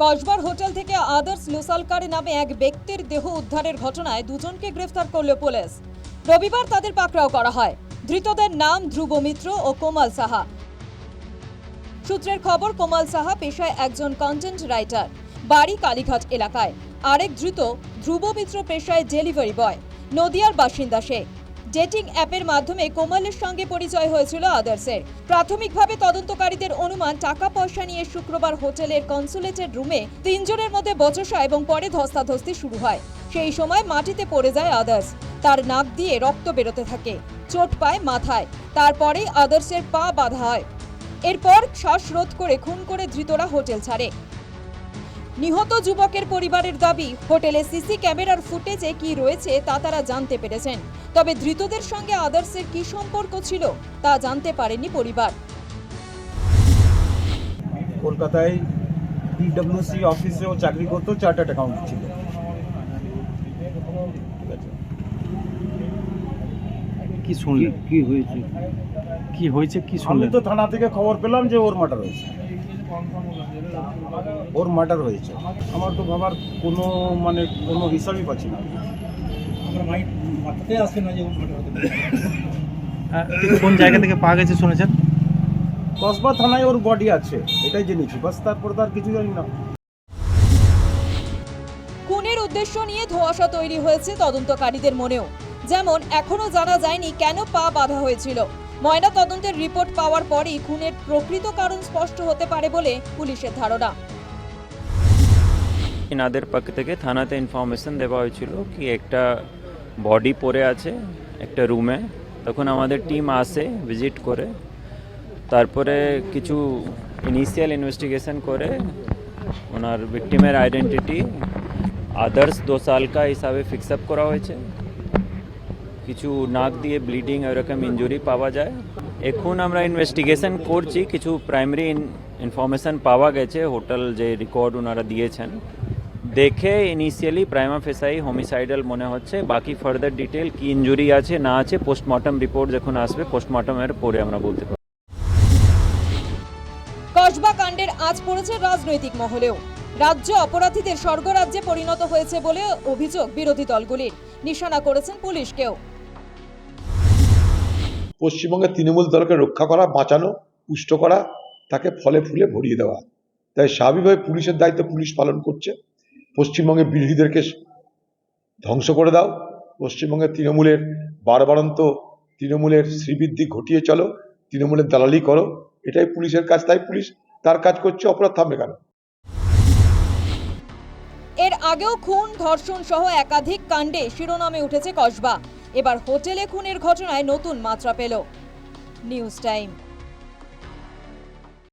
কসবার hotel থেকে others লুসালকার নামে এক ব্যক্তির দেহ উদ্ধারের ঘটনায় দুজনকে গ্রেফতার করল পুলিশ। রবিবার তাদের পাকড়াও করা হয়। ধৃতদের নাম ধ্রুব মিত্র ও কোমাল সাহা। সূত্রের খবর, কোমাল সাহা পেশায় একজন কন্টেন্ট রাইটার বাড়ি কালীঘাট এলাকায়। আরেক ধৃত, ধ্রুব মিত্র পেশায় ডেলিভারি বয় নদিয়ার বাসিন্দা সে। ডেটিং অ্যাপের মাধ্যমে কোমলের সঙ্গে পরিচয় হয়েছিল আদার্সের প্রাথমিকভাবে তদন্তকারীদের অনুমান টাকা পয়সা নিয়ে শুক্রবার হোটেলের কনসুলেটের রুমে তিনজনের মধ্যে বচসা এবং পরে ধস্তাধস্তি শুরু হয়। সেই সময় মাটিতে পড়ে যায় আদার্স তার নাক দিয়ে রক্ত বেরোতে থাকে, চোট পায় মাথায় তারপরেই আদার্সের পা বাঁধা হয়। এরপর শ্বাসরোধ করে খুন করে ধৃতরা হোটেল ছাড়ে। নিহত যুবকের পরিবারের দাবি হোটেলে সিসি ক্যামেরার ফুটেজে কি রয়েছে তা তারা জানতে পেরেছেন। তবে ধৃতদের সঙ্গে আদার্সের কি সম্পর্ক ছিল তা জানতে পারেনি পরিবার। কলকাতায় পিডব্লিউসি অফিসে ও চাকরি করতো চার্টার্ড অ্যাকাউন্ট ছিল। কি শুনলেন? কি হয়েছে? কি হয়েছে? কি আমি তো থানা থেকে খবর পেলাম যে ওর মার্ডার হয়েছে। ওর মার্ডার হয়েছে। আমার তো ভাবার কোনো মানে কোনো হিসাবই পাচ্ছি না। কোন জায়গা থেকে পাওয়া গেছে শুনেছেন? কসবা থানায় ওর বডি আছে এটাই জেনেছি। বাস তারপর তার কিছু জানি না। খুনের উদ্দেশ্য নিয়ে ধোঁয়াশা তৈরি হয়েছে তদন্তকারীদের মনেও। যেমন এখনও জানা যায়নি কেন পা বাঁধা হয়েছিল। ময়না তদন্তের রিপোর্ট পাওয়ার পরই খুনের প্রকৃত কারণ স্পষ্ট হতে পারে বলে পুলিশের ধারণা। ইনাদের পক্ষ থেকে থানাতে ইনফরমেশন দেওয়া হয়েছিল কি একটা বডি পড়ে আছে, একটা রুমে। তখন আমাদের টিম আসে ভিজিট করে। তারপরে কিছু ইনিশিয়াল ইনভেস্টিগেশন করে। ওনার ভিকটিমের আইডেন্টিটি আদার্স দো সাল কা হিসাবে ফিক্স আপ করা হয়েছে। কিছু নাক দিয়ে ব্লিডিং এরকম ইনজুরি পাওয়া যায়। এখন আমরা ইনভেস্টিগেশন করছি, কিছু প্রাইমারি ইনফরমেশন পাওয়া গেছে হোটেল যে রেকর্ড ওনারা দিয়েছেন। দেখে ইনিশিয়ালি প্রাইমা ফেসাই হোমিসাইডাল মনে হচ্ছে, বাকি ফার্দার ডিটেল কি ইনজুরি আছে, না আছে পোস্টমর্টম রিপোর্ট যখন আসবে পোস্টমর্টমের পরে আমরা বলতে পারব। কসবা কাণ্ডের আজ পড়েছে রাজনৈতিক মহলেও। রাজ্য অপরাধীদের স্বর্গরাজ্যে পরিণত হয়েছে বলে অভিযোগ বিরোধী দলগুলির। নিশানা করেছেন পুলিশকেও। পশ্চিমবঙ্গের তৃণমূল দলকে রক্ষা করা, বাঁচানো, পুষ্ট করা, তাকে ফলে ফুলে ভরিয়ে দেওয়া। তাই স্বাভাবিকভাবে পুলিশের দায়িত্ব পুলিশ পালন করছে। পশ্চিমবঙ্গের বিরোধীদেরকে ধ্বংস করে দাও। পশ্চিমবঙ্গের তৃণমূলের বারবারন্ত তৃণমূলের শ্রীবৃদ্ধি ঘটিয়ে চলো, তৃণমূলের দালালি করো। এটাই পুলিশের কাজ, তাই পুলিশ তার কাজ করছে, অপরাধ থামবে কেন? এর আগেও খুন, ধর্ষণ সহ একাধিক কাণ্ডে শিরোনামে উঠেছে কসবা। এবার হোটেলে খুনের ঘটনায় নতুন মাত্রা পেল। News time.